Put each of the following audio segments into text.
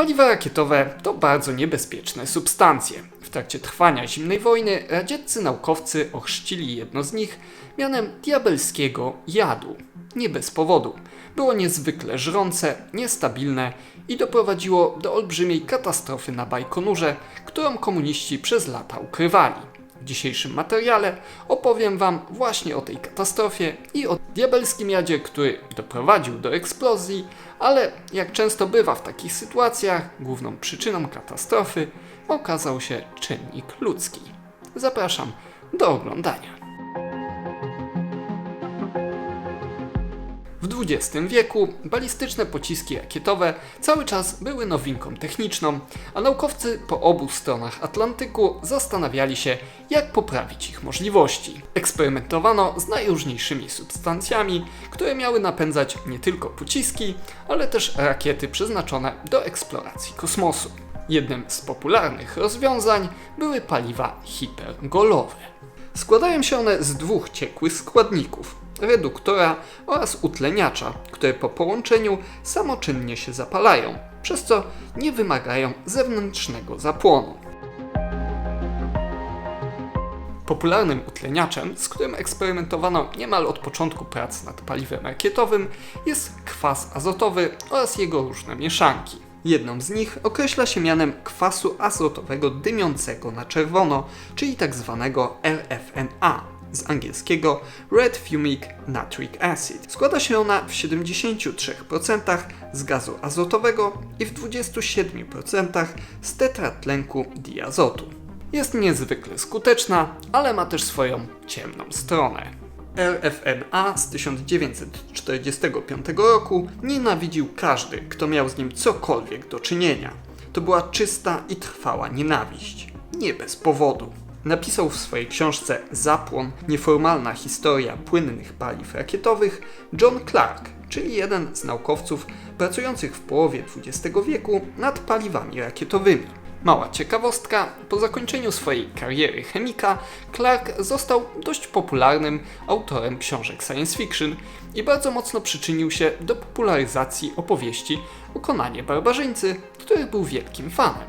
Paliwa rakietowe to bardzo niebezpieczne substancje. W trakcie trwania zimnej wojny radzieccy naukowcy ochrzcili jedno z nich mianem diabelskiego jadu. Nie bez powodu. Było niezwykle żrące, niestabilne i doprowadziło do olbrzymiej katastrofy na Bajkonurze, którą komuniści przez lata ukrywali. W dzisiejszym materiale opowiem Wam właśnie o tej katastrofie i o diabelskim jadzie, który doprowadził do eksplozji, ale jak często bywa w takich sytuacjach, główną przyczyną katastrofy okazał się czynnik ludzki. Zapraszam do oglądania. W XX wieku balistyczne pociski rakietowe cały czas były nowinką techniczną, a naukowcy po obu stronach Atlantyku zastanawiali się, jak poprawić ich możliwości. Eksperymentowano z najróżniejszymi substancjami, które miały napędzać nie tylko pociski, ale też rakiety przeznaczone do eksploracji kosmosu. Jednym z popularnych rozwiązań były paliwa hipergolowe. Składają się one z dwóch ciekłych składników reduktora oraz utleniacza, które po połączeniu samoczynnie się zapalają, przez co nie wymagają zewnętrznego zapłonu. Popularnym utleniaczem, z którym eksperymentowano niemal od początku prac nad paliwem rakietowym, jest kwas azotowy oraz jego różne mieszanki. Jedną z nich określa się mianem kwasu azotowego dymiącego na czerwono, czyli tzw. RFNA, z angielskiego Red Fumic Nitric Acid. Składa się ona w 73% z gazu azotowego i w 27% z tetratlenku diazotu. Jest niezwykle skuteczna, ale ma też swoją ciemną stronę. RFNA z 1945 roku nienawidził każdy, kto miał z nim cokolwiek do czynienia. To była czysta i trwała nienawiść. Nie bez powodu. Napisał w swojej książce Zapłon nieformalna historia płynnych paliw rakietowych John Clark, czyli jeden z naukowców pracujących w połowie XX wieku nad paliwami rakietowymi. Mała ciekawostka, po zakończeniu swojej kariery chemika, Clark został dość popularnym autorem książek science fiction i bardzo mocno przyczynił się do popularyzacji opowieści o Konanie Barbarzyńcy, który był wielkim fanem.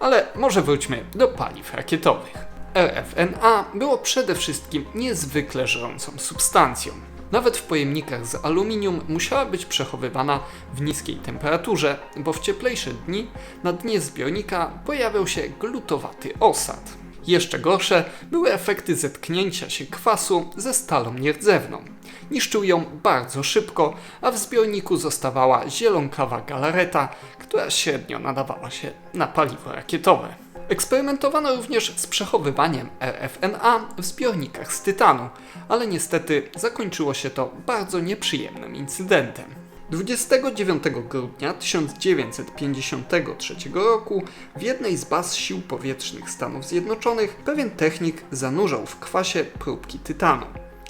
Ale może wróćmy do paliw rakietowych. RFNA było przede wszystkim niezwykle żrącą substancją. Nawet w pojemnikach z aluminium musiała być przechowywana w niskiej temperaturze, bo w cieplejsze dni na dnie zbiornika pojawiał się glutowaty osad. Jeszcze gorsze były efekty zetknięcia się kwasu ze stalą nierdzewną. Niszczył ją bardzo szybko, a w zbiorniku zostawała zielonkawa galareta, która średnio nadawała się na paliwo rakietowe. Eksperymentowano również z przechowywaniem RFNA w zbiornikach z tytanu, ale niestety zakończyło się to bardzo nieprzyjemnym incydentem. 29 grudnia 1953 roku w jednej z baz sił powietrznych Stanów Zjednoczonych pewien technik zanurzał w kwasie próbki tytanu.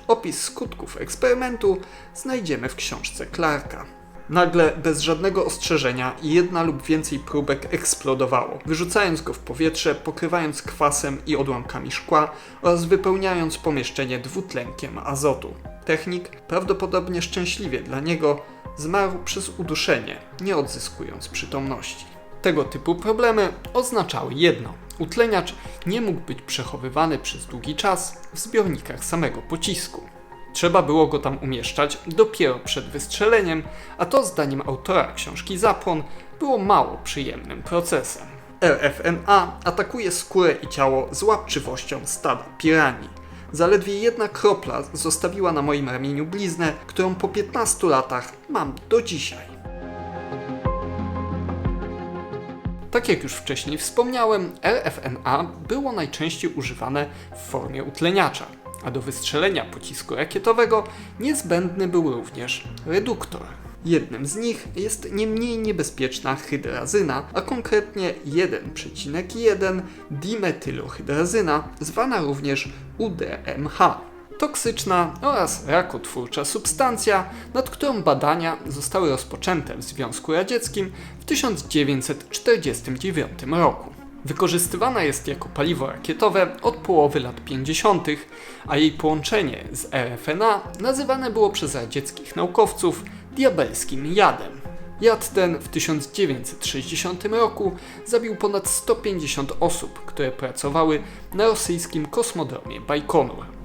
Opis skutków eksperymentu znajdziemy w książce Clarka. Nagle, bez żadnego ostrzeżenia, jedna lub więcej próbek eksplodowało, wyrzucając go w powietrze, pokrywając kwasem i odłamkami szkła oraz wypełniając pomieszczenie dwutlenkiem azotu. Technik, prawdopodobnie szczęśliwie dla niego, zmarł przez uduszenie, nie odzyskując przytomności. Tego typu problemy oznaczały jedno: utleniacz nie mógł być przechowywany przez długi czas w zbiornikach samego pocisku. Trzeba było go tam umieszczać dopiero przed wystrzeleniem, a to zdaniem autora książki Zapłon było mało przyjemnym procesem. RFNA atakuje skórę i ciało z łapczywością stada piranii. Zaledwie jedna kropla zostawiła na moim ramieniu bliznę, którą po 15 latach mam do dzisiaj. Tak jak już wcześniej wspomniałem, RFNA było najczęściej używane w formie utleniacza a do wystrzelenia pocisku rakietowego niezbędny był również reduktor. Jednym z nich jest nie mniej niebezpieczna hydrazyna, a konkretnie 1,1 dimetylohydrazyna, zwana również UDMH. Toksyczna oraz rakotwórcza substancja, nad którą badania zostały rozpoczęte w Związku Radzieckim w 1949 roku. Wykorzystywana jest jako paliwo rakietowe od połowy lat 50., a jej połączenie z RFNA nazywane było przez radzieckich naukowców diabelskim jadem. Jad ten w 1960 roku zabił ponad 150 osób, które pracowały na rosyjskim kosmodromie Bajkonur.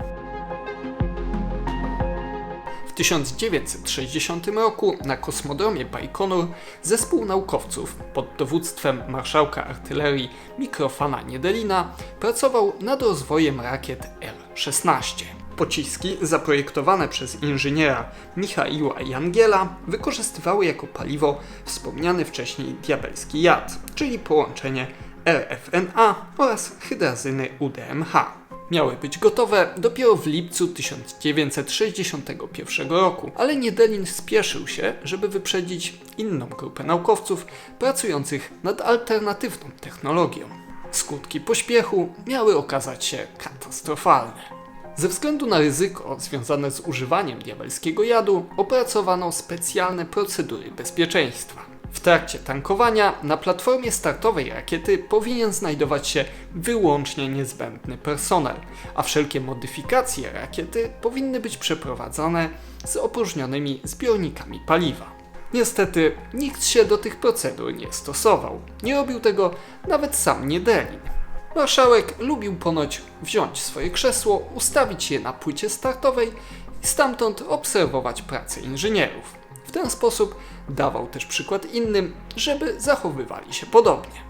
1960 roku na kosmodromie Bajkonur zespół naukowców pod dowództwem marszałka artylerii Mikrofana Niedelina pracował nad rozwojem rakiet R-16. Pociski zaprojektowane przez inżyniera Michaiła Jangiela wykorzystywały jako paliwo wspomniany wcześniej diabelski jad, czyli połączenie RFNA oraz hydrazyny UDMH. Miały być gotowe dopiero w lipcu 1961 roku, ale Niedelin spieszył się, żeby wyprzedzić inną grupę naukowców pracujących nad alternatywną technologią. Skutki pośpiechu miały okazać się katastrofalne. Ze względu na ryzyko związane z używaniem diabelskiego jadu opracowano specjalne procedury bezpieczeństwa. W trakcie tankowania na platformie startowej rakiety powinien znajdować się wyłącznie niezbędny personel, a wszelkie modyfikacje rakiety powinny być przeprowadzane z opróżnionymi zbiornikami paliwa. Niestety nikt się do tych procedur nie stosował. Nie robił tego nawet sam Niedelin. Marszałek lubił ponoć wziąć swoje krzesło, ustawić je na płycie startowej i stamtąd obserwować pracę inżynierów. Ten sposób dawał też przykład innym, żeby zachowywali się podobnie.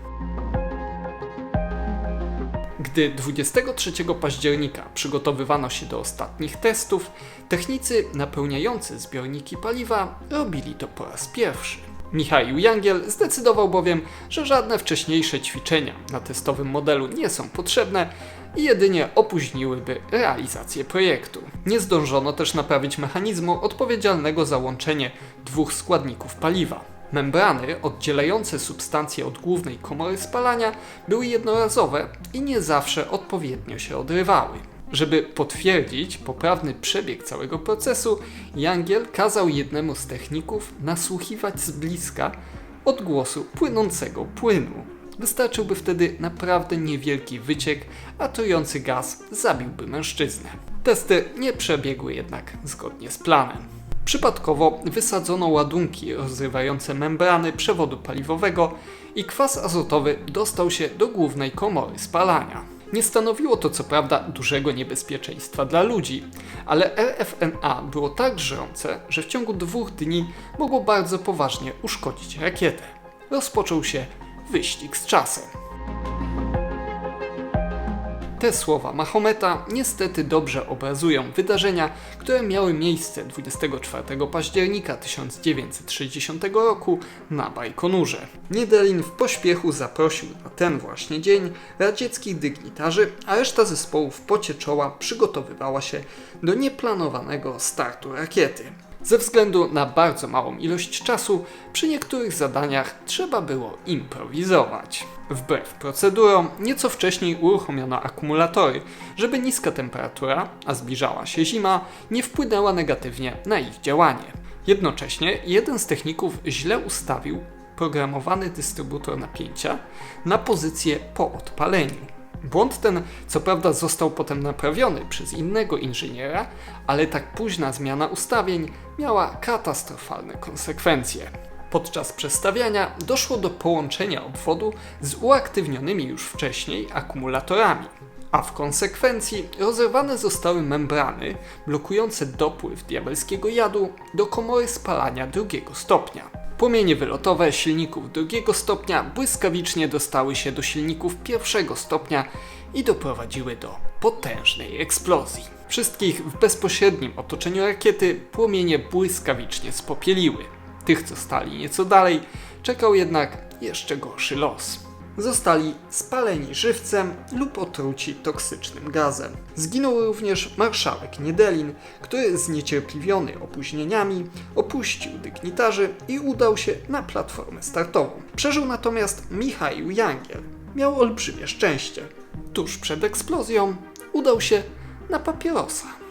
Gdy 23 października przygotowywano się do ostatnich testów, technicy napełniający zbiorniki paliwa robili to po raz pierwszy. Michał Jangiel zdecydował bowiem, że żadne wcześniejsze ćwiczenia na testowym modelu nie są potrzebne i jedynie opóźniłyby realizację projektu. Nie zdążono też naprawić mechanizmu odpowiedzialnego za łączenie dwóch składników paliwa. Membrany oddzielające substancje od głównej komory spalania były jednorazowe i nie zawsze odpowiednio się odrywały. Żeby potwierdzić poprawny przebieg całego procesu, Jangiel kazał jednemu z techników nasłuchiwać z bliska odgłosu płynącego płynu. Wystarczyłby wtedy naprawdę niewielki wyciek, a trujący gaz zabiłby mężczyznę. Testy nie przebiegły jednak zgodnie z planem. Przypadkowo wysadzono ładunki rozrywające membrany przewodu paliwowego i kwas azotowy dostał się do głównej komory spalania. Nie stanowiło to co prawda dużego niebezpieczeństwa dla ludzi, ale RFNA było tak żrące, że w ciągu dwóch dni mogło bardzo poważnie uszkodzić rakietę. Rozpoczął się wyścig z czasem. Te słowa Mahometa niestety dobrze obrazują wydarzenia, które miały miejsce 24 października 1960 roku na Bajkonurze. Niedelin w pośpiechu zaprosił na ten właśnie dzień radzieckich dygnitarzy, a reszta zespołu w pocie czoła przygotowywała się do nieplanowanego startu rakiety. Ze względu na bardzo małą ilość czasu, przy niektórych zadaniach trzeba było improwizować. Wbrew procedurom, nieco wcześniej uruchomiono akumulatory, żeby niska temperatura, a zbliżała się zima, nie wpłynęła negatywnie na ich działanie. Jednocześnie jeden z techników źle ustawił programowany dystrybutor napięcia na pozycję po odpaleniu. Błąd ten, co prawda, został potem naprawiony przez innego inżyniera, ale tak późna zmiana ustawień miała katastrofalne konsekwencje. Podczas przestawiania doszło do połączenia obwodu z uaktywnionymi już wcześniej akumulatorami, a w konsekwencji rozerwane zostały membrany blokujące dopływ diabelskiego jadu do komory spalania drugiego stopnia. Płomienie wylotowe silników drugiego stopnia błyskawicznie dostały się do silników pierwszego stopnia i doprowadziły do potężnej eksplozji. Wszystkich w bezpośrednim otoczeniu rakiety płomienie błyskawicznie spopieliły. Tych, co stali nieco dalej, czekał jednak jeszcze gorszy los zostali spaleni żywcem lub otruci toksycznym gazem. Zginął również marszałek Niedelin, który zniecierpliwiony opóźnieniami opuścił dygnitarzy i udał się na platformę startową. Przeżył natomiast Michał Jangiel. Miał olbrzymie szczęście. Tuż przed eksplozją udał się na papierosa.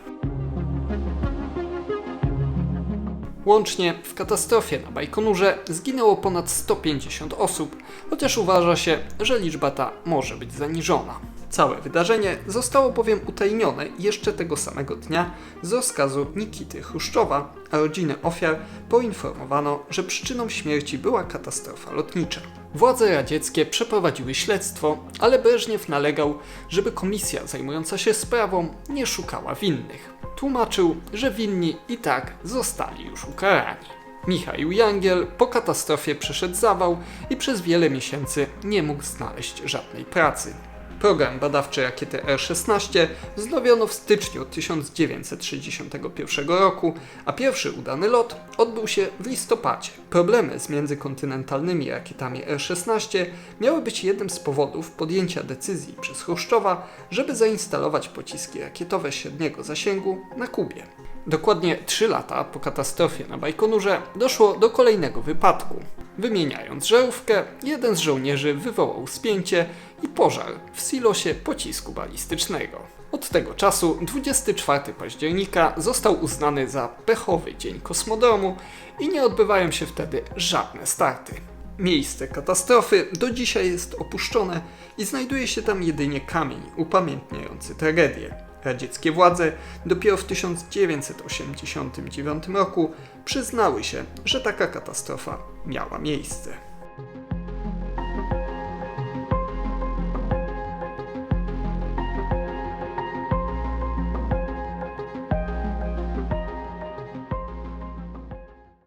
Łącznie w katastrofie na Bajkonurze zginęło ponad 150 osób, chociaż uważa się, że liczba ta może być zaniżona. Całe wydarzenie zostało bowiem utajnione jeszcze tego samego dnia z rozkazu Nikity Chruszczowa, a rodziny ofiar poinformowano, że przyczyną śmierci była katastrofa lotnicza. Władze radzieckie przeprowadziły śledztwo, ale Breżniew nalegał, żeby komisja zajmująca się sprawą nie szukała winnych. Tłumaczył, że winni i tak zostali już ukarani. Michał Jangiel po katastrofie przeszedł zawał i przez wiele miesięcy nie mógł znaleźć żadnej pracy. Program badawczy rakiety R-16 wznowiono w styczniu 1961 roku, a pierwszy udany lot odbył się w listopadzie. Problemy z międzykontynentalnymi rakietami R-16 miały być jednym z powodów podjęcia decyzji przez Chruszczowa, żeby zainstalować pociski rakietowe średniego zasięgu na Kubie. Dokładnie 3 lata po katastrofie na Bajkonurze doszło do kolejnego wypadku. Wymieniając żarówkę, jeden z żołnierzy wywołał spięcie i pożar w silosie pocisku balistycznego. Od tego czasu 24 października został uznany za pechowy dzień kosmodromu i nie odbywają się wtedy żadne starty. Miejsce katastrofy do dzisiaj jest opuszczone i znajduje się tam jedynie kamień upamiętniający tragedię. Radzieckie władze dopiero w 1989 roku przyznały się, że taka katastrofa miała miejsce.